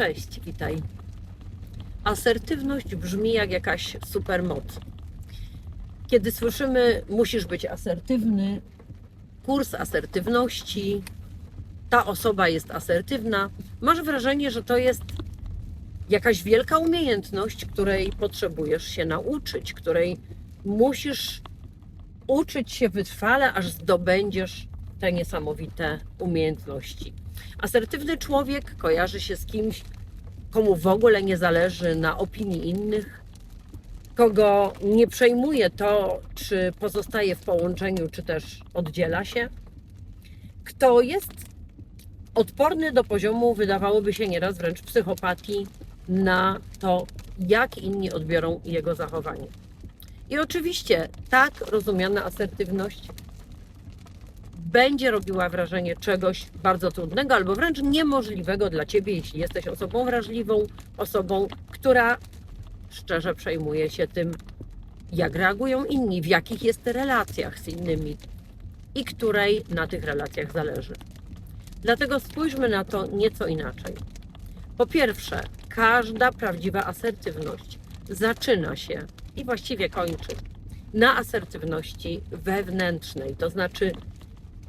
Cześć, witaj. Asertywność brzmi jak jakaś supermoc. Kiedy słyszymy, musisz być asertywny, kurs asertywności, ta osoba jest asertywna, masz wrażenie, że to jest jakaś wielka umiejętność, której potrzebujesz się nauczyć, której musisz uczyć się wytrwale, aż zdobędziesz te niesamowite umiejętności. Asertywny człowiek kojarzy się z kimś, komu w ogóle nie zależy na opinii innych, kogo nie przejmuje to, czy pozostaje w połączeniu, czy też oddziela się, kto jest odporny do poziomu, wydawałoby się nieraz wręcz psychopatii, na to, jak inni odbiorą jego zachowanie. I oczywiście tak rozumiana asertywność będzie robiła wrażenie czegoś bardzo trudnego albo wręcz niemożliwego dla ciebie, jeśli jesteś osobą wrażliwą, osobą, która szczerze przejmuje się tym, jak reagują inni, w jakich jest relacjach z innymi i której na tych relacjach zależy. Dlatego spójrzmy na to nieco inaczej. Po pierwsze, każda prawdziwa asertywność zaczyna się i właściwie kończy na asertywności wewnętrznej, to znaczy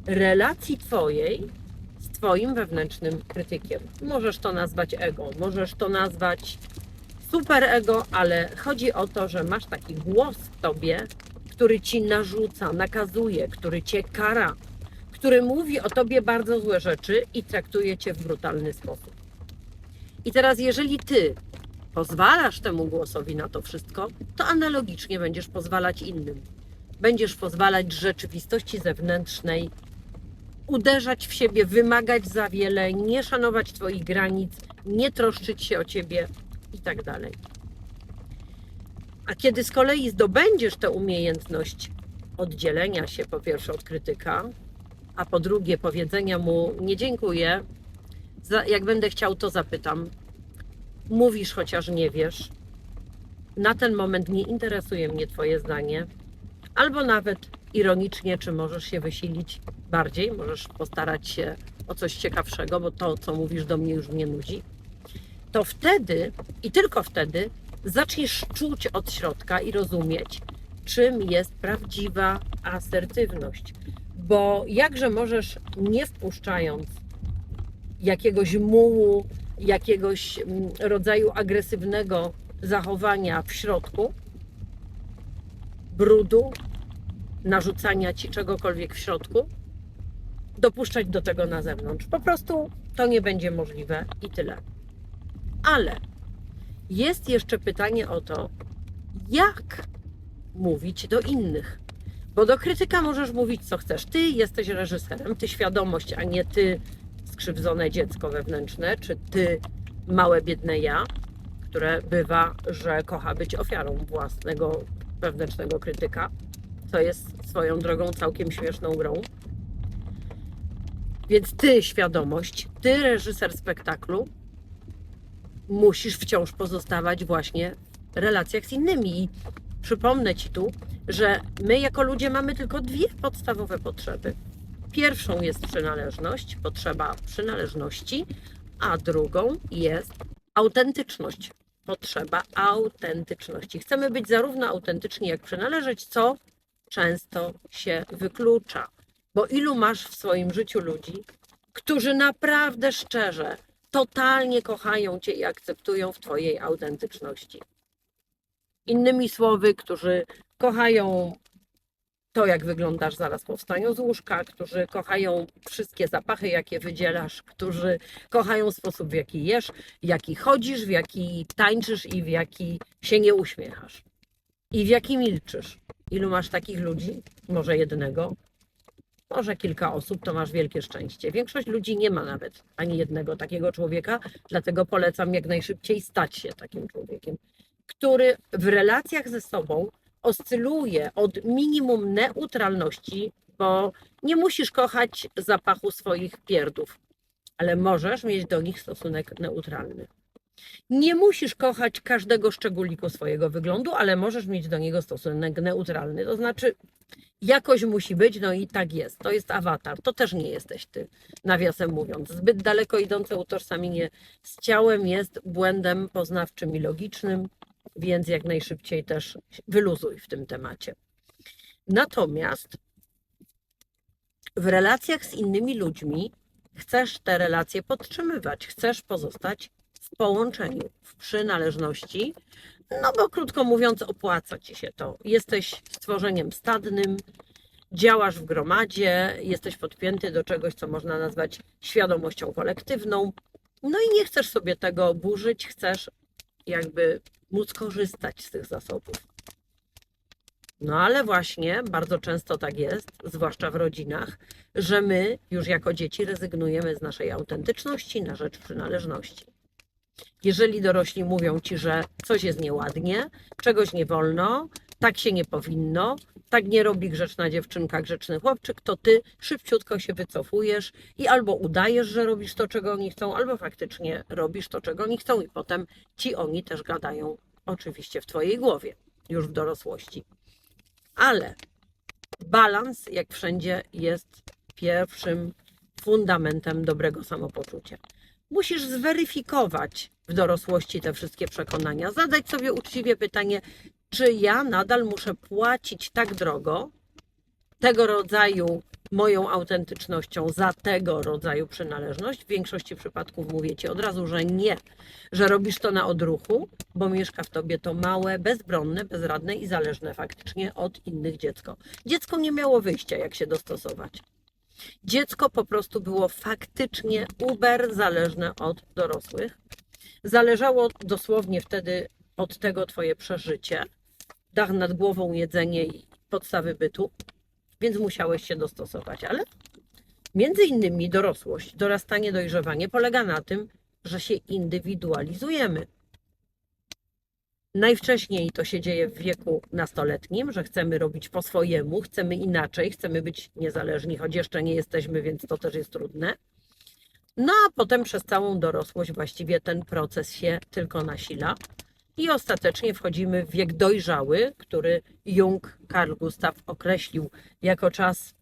relacji Twojej z Twoim wewnętrznym krytykiem. Możesz to nazwać ego, możesz to nazwać superego, ale chodzi o to, że masz taki głos w Tobie, który Ci narzuca, nakazuje, który Cię kara, który mówi o Tobie bardzo złe rzeczy i traktuje Cię w brutalny sposób. I teraz, jeżeli Ty pozwalasz temu głosowi na to wszystko, to analogicznie będziesz pozwalać innym. Będziesz pozwalać rzeczywistości zewnętrznej uderzać w siebie, wymagać za wiele, nie szanować Twoich granic, nie troszczyć się o Ciebie i tak dalej. A kiedy z kolei zdobędziesz tę umiejętność oddzielenia się po pierwsze od krytyka, a po drugie powiedzenia mu nie dziękuję, jak będę chciał, to zapytam. Mówisz, chociaż nie wiesz. Na ten moment nie interesuje mnie Twoje zdanie. Albo nawet ironicznie, czy możesz się wysilić bardziej, możesz postarać się o coś ciekawszego, bo to, co mówisz do mnie, już mnie nudzi. To wtedy i tylko wtedy zaczniesz czuć od środka i rozumieć, czym jest prawdziwa asertywność. Bo jakże możesz, nie wpuszczając jakiegoś mułu, jakiegoś mm, rodzaju agresywnego zachowania w środku, brudu, narzucania ci czegokolwiek w środku, dopuszczać do tego na zewnątrz. Po prostu to nie będzie możliwe i tyle. Ale jest jeszcze pytanie o to, jak mówić do innych. Bo do krytyka możesz mówić, co chcesz. Ty jesteś reżyserem, ty świadomość, a nie ty skrzywdzone dziecko wewnętrzne, czy ty małe, biedne ja, które bywa, że kocha być ofiarą własnego wewnętrznego krytyka, co jest swoją drogą całkiem śmieszną grą. Więc ty, świadomość, ty, reżyser spektaklu, musisz wciąż pozostawać właśnie w relacjach z innymi. I przypomnę ci tu, że my jako ludzie mamy tylko dwie podstawowe potrzeby. Pierwszą jest przynależność, potrzeba przynależności, a drugą jest autentyczność, potrzeba autentyczności. Chcemy być zarówno autentyczni, jak przynależeć, co często się wyklucza. Bo ilu masz w swoim życiu ludzi, którzy naprawdę szczerze, totalnie kochają Cię i akceptują w Twojej autentyczności. Innymi słowy, którzy kochają to, jak wyglądasz zaraz po wstaniu z łóżka, którzy kochają wszystkie zapachy, jakie wydzielasz, którzy kochają sposób, w jaki jesz, w jaki chodzisz, w jaki tańczysz i w jaki się nie uśmiechasz. I w jaki milczysz. Ilu masz takich ludzi? Może jednego, może kilka osób, to masz wielkie szczęście. Większość ludzi nie ma nawet ani jednego takiego człowieka, dlatego polecam jak najszybciej stać się takim człowiekiem, który w relacjach ze sobą oscyluje od minimum neutralności, bo nie musisz kochać zapachu swoich pierdów, ale możesz mieć do nich stosunek neutralny. Nie musisz kochać każdego szczególiku swojego wyglądu, ale możesz mieć do niego stosunek neutralny. To znaczy, jakoś musi być, no i tak jest. To jest awatar. To też nie jesteś ty, nawiasem mówiąc. Zbyt daleko idące utożsamienie z ciałem jest błędem poznawczym i logicznym, więc jak najszybciej też wyluzuj w tym temacie. Natomiast w relacjach z innymi ludźmi chcesz te relacje podtrzymywać, chcesz pozostać połączeniu, w przynależności, no bo krótko mówiąc, opłaca ci się to. Jesteś stworzeniem stadnym, działasz w gromadzie, jesteś podpięty do czegoś, co można nazwać świadomością kolektywną. No i nie chcesz sobie tego burzyć, chcesz jakby móc korzystać z tych zasobów. No ale właśnie bardzo często tak jest, zwłaszcza w rodzinach, że my już jako dzieci rezygnujemy z naszej autentyczności na rzecz przynależności. Jeżeli dorośli mówią ci, że coś jest nieładnie, czegoś nie wolno, tak się nie powinno, tak nie robi grzeczna dziewczynka, grzeczny chłopczyk, to ty szybciutko się wycofujesz i albo udajesz, że robisz to, czego oni chcą, albo faktycznie robisz to, czego oni chcą, i potem ci oni też gadają oczywiście w twojej głowie, już w dorosłości. Ale balans, jak wszędzie, jest pierwszym fundamentem dobrego samopoczucia. Musisz zweryfikować w dorosłości te wszystkie przekonania, zadać sobie uczciwie pytanie, czy ja nadal muszę płacić tak drogo tego rodzaju moją autentycznością za tego rodzaju przynależność. W większości przypadków mówię Ci od razu, że nie, że robisz to na odruchu, bo mieszka w Tobie to małe, bezbronne, bezradne i zależne faktycznie od innych dziecko. Dziecko nie miało wyjścia, jak się dostosować. Dziecko po prostu było faktycznie uber zależne od dorosłych. Zależało dosłownie wtedy od tego Twoje przeżycie, dach nad głową, jedzenie i podstawy bytu, więc musiałeś się dostosować. Ale między innymi dorosłość, dorastanie, dojrzewanie polega na tym, że się indywidualizujemy. Najwcześniej to się dzieje w wieku nastoletnim, że chcemy robić po swojemu, chcemy inaczej, chcemy być niezależni, choć jeszcze nie jesteśmy, więc to też jest trudne. No a potem przez całą dorosłość właściwie ten proces się tylko nasila. I ostatecznie wchodzimy w wiek dojrzały, który Jung Carl Gustav określił jako czas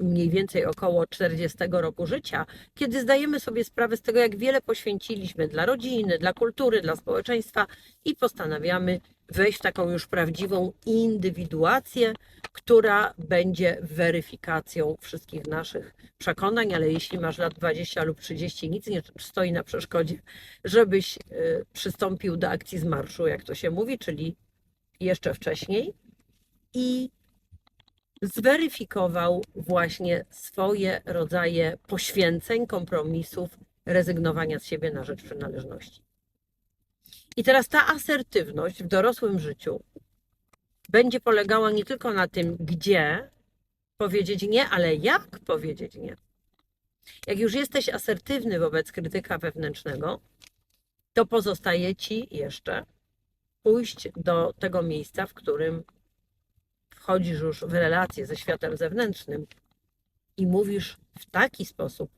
mniej więcej około 40 roku życia, kiedy zdajemy sobie sprawę z tego, jak wiele poświęciliśmy dla rodziny, dla kultury, dla społeczeństwa i postanawiamy wejść w taką już prawdziwą indywiduację, która będzie weryfikacją wszystkich naszych przekonań, ale jeśli masz lat 20 lub 30, nic nie stoi na przeszkodzie, żebyś y, przystąpił do akcji z marszu, jak to się mówi, czyli jeszcze wcześniej. I zweryfikował właśnie swoje rodzaje poświęceń, kompromisów, rezygnowania z siebie na rzecz przynależności. I teraz ta asertywność w dorosłym życiu będzie polegała nie tylko na tym, gdzie powiedzieć nie, ale jak powiedzieć nie. Jak już jesteś asertywny wobec krytyka wewnętrznego, to pozostaje ci jeszcze pójść do tego miejsca, w którym wchodzisz już w relacje ze światem zewnętrznym i mówisz w taki sposób,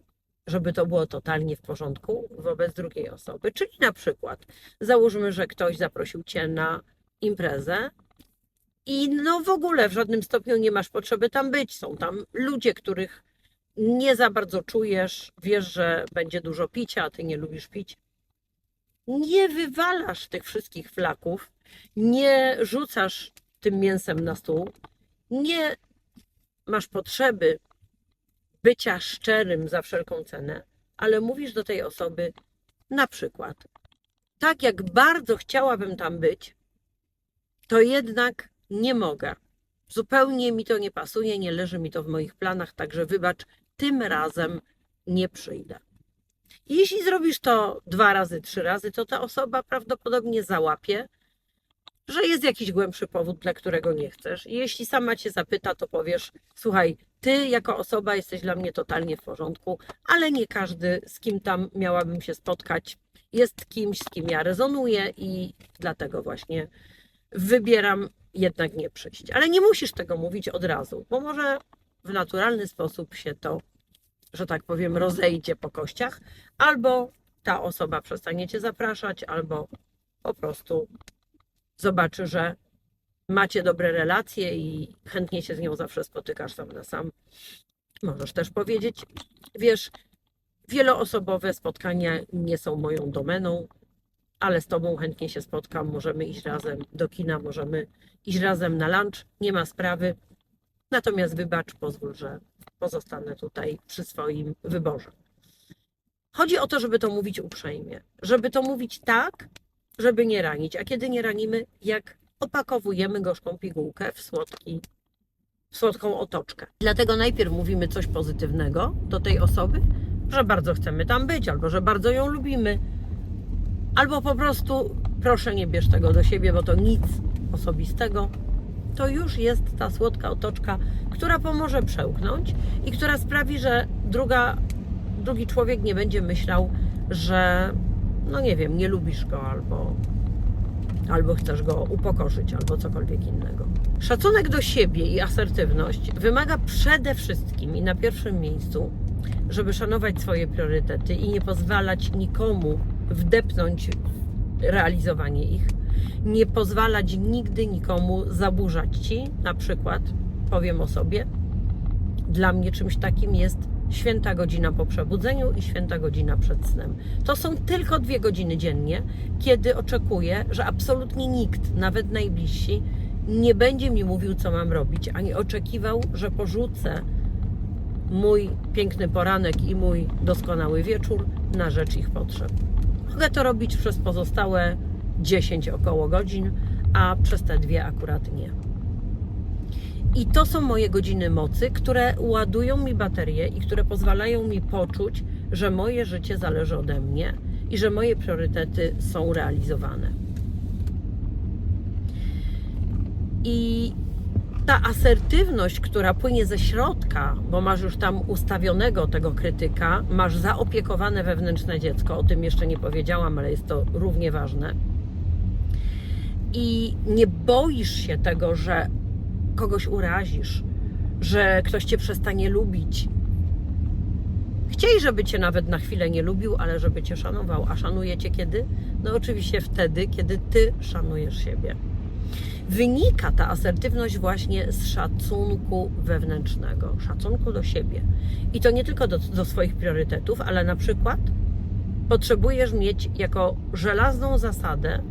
żeby to było totalnie w porządku wobec drugiej osoby. Czyli na przykład załóżmy, że ktoś zaprosił cię na imprezę i no w ogóle w żadnym stopniu nie masz potrzeby tam być. Są tam ludzie, których nie za bardzo czujesz, wiesz, że będzie dużo picia, a ty nie lubisz pić. Nie wywalasz tych wszystkich flaków, nie rzucasz tym mięsem na stół, nie masz potrzeby bycia szczerym za wszelką cenę, ale mówisz do tej osoby na przykład, tak jak bardzo chciałabym tam być, to jednak nie mogę. Zupełnie mi to nie pasuje, nie leży mi to w moich planach, także wybacz, tym razem nie przyjdę. Jeśli zrobisz to dwa razy, trzy razy, to ta osoba prawdopodobnie załapie, że jest jakiś głębszy powód, dla którego nie chcesz. I jeśli sama cię zapyta, to powiesz: Słuchaj, ty jako osoba jesteś dla mnie totalnie w porządku, ale nie każdy, z kim tam miałabym się spotkać, jest kimś, z kim ja rezonuję i dlatego właśnie wybieram jednak nie przyjść. Ale nie musisz tego mówić od razu, bo może w naturalny sposób się to, że tak powiem, rozejdzie po kościach, albo ta osoba przestanie cię zapraszać, albo po prostu zobaczy, że macie dobre relacje i chętnie się z nią zawsze spotykasz sam na sam, możesz też powiedzieć, wiesz, wieloosobowe spotkania nie są moją domeną, ale z tobą chętnie się spotkam, możemy iść razem do kina, możemy iść razem na lunch, nie ma sprawy. Natomiast wybacz, pozwól, że pozostanę tutaj przy swoim wyborze. Chodzi o to, żeby to mówić uprzejmie, żeby to mówić tak, żeby nie ranić. A kiedy nie ranimy, jak opakowujemy gorzką pigułkę w słodki, w słodką otoczkę. Dlatego najpierw mówimy coś pozytywnego do tej osoby, że bardzo chcemy tam być, albo że bardzo ją lubimy, albo po prostu proszę nie bierz tego do siebie, bo to nic osobistego. To już jest ta słodka otoczka, która pomoże przełknąć i która sprawi, że druga, drugi człowiek nie będzie myślał, że no nie wiem, nie lubisz go albo, albo chcesz go upokorzyć, albo cokolwiek innego. Szacunek do siebie i asertywność wymaga przede wszystkim i na pierwszym miejscu, żeby szanować swoje priorytety i nie pozwalać nikomu wdepnąć w realizowanie ich, nie pozwalać nigdy nikomu zaburzać ci, na przykład, powiem o sobie, dla mnie czymś takim jest święta godzina po przebudzeniu i święta godzina przed snem. To są tylko dwie godziny dziennie, kiedy oczekuję, że absolutnie nikt, nawet najbliżsi, nie będzie mi mówił, co mam robić, ani oczekiwał, że porzucę mój piękny poranek i mój doskonały wieczór na rzecz ich potrzeb. Mogę to robić przez pozostałe 10 około godzin, a przez te dwie akurat nie. I to są moje godziny mocy, które ładują mi baterię i które pozwalają mi poczuć, że moje życie zależy ode mnie i że moje priorytety są realizowane. I ta asertywność, która płynie ze środka, bo masz już tam ustawionego tego krytyka, masz zaopiekowane wewnętrzne dziecko, o tym jeszcze nie powiedziałam, ale jest to równie ważne. I nie boisz się tego, że kogoś urazisz, że ktoś cię przestanie lubić. Chciej, żeby cię nawet na chwilę nie lubił, ale żeby cię szanował. A szanuje cię kiedy? No oczywiście wtedy, kiedy ty szanujesz siebie. Wynika ta asertywność właśnie z szacunku wewnętrznego, szacunku do siebie. I to nie tylko do, do swoich priorytetów, ale na przykład potrzebujesz mieć jako żelazną zasadę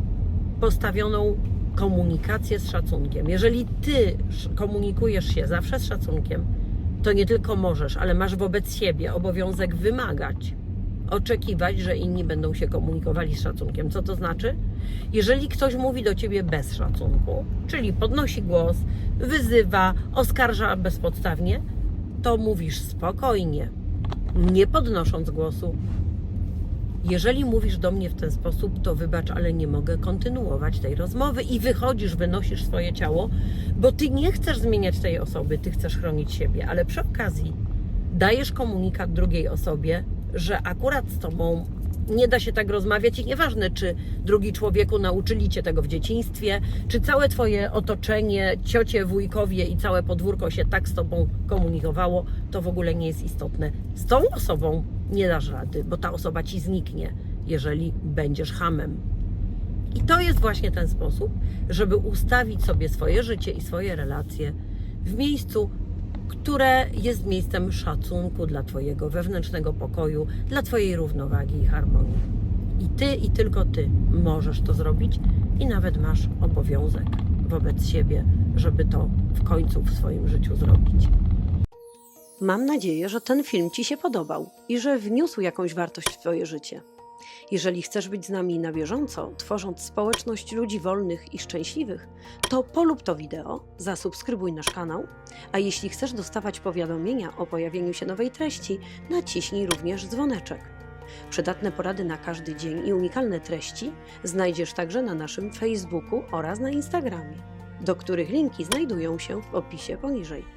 postawioną komunikację z szacunkiem. Jeżeli ty komunikujesz się zawsze z szacunkiem, to nie tylko możesz, ale masz wobec siebie obowiązek wymagać, oczekiwać, że inni będą się komunikowali z szacunkiem. Co to znaczy? Jeżeli ktoś mówi do ciebie bez szacunku, czyli podnosi głos, wyzywa, oskarża bezpodstawnie, to mówisz spokojnie, nie podnosząc głosu, jeżeli mówisz do mnie w ten sposób, to wybacz, ale nie mogę kontynuować tej rozmowy i wychodzisz, wynosisz swoje ciało, bo ty nie chcesz zmieniać tej osoby, ty chcesz chronić siebie, ale przy okazji dajesz komunikat drugiej osobie, że akurat z tobą nie da się tak rozmawiać i nieważne, czy drugi człowieku nauczyli cię tego w dzieciństwie, czy całe twoje otoczenie, ciocie, wujkowie i całe podwórko się tak z tobą komunikowało, to w ogóle nie jest istotne. Z tą osobą nie dasz rady, bo ta osoba ci zniknie, jeżeli będziesz hamem. I to jest właśnie ten sposób, żeby ustawić sobie swoje życie i swoje relacje w miejscu, które jest miejscem szacunku dla Twojego wewnętrznego pokoju, dla Twojej równowagi i harmonii. I Ty i tylko Ty możesz to zrobić i nawet masz obowiązek wobec siebie, żeby to w końcu w swoim życiu zrobić. Mam nadzieję, że ten film Ci się podobał i że wniósł jakąś wartość w Twoje życie. Jeżeli chcesz być z nami na bieżąco, tworząc społeczność ludzi wolnych i szczęśliwych, to polub to wideo, zasubskrybuj nasz kanał, a jeśli chcesz dostawać powiadomienia o pojawieniu się nowej treści, naciśnij również dzwoneczek. Przydatne porady na każdy dzień i unikalne treści znajdziesz także na naszym Facebooku oraz na Instagramie, do których linki znajdują się w opisie poniżej.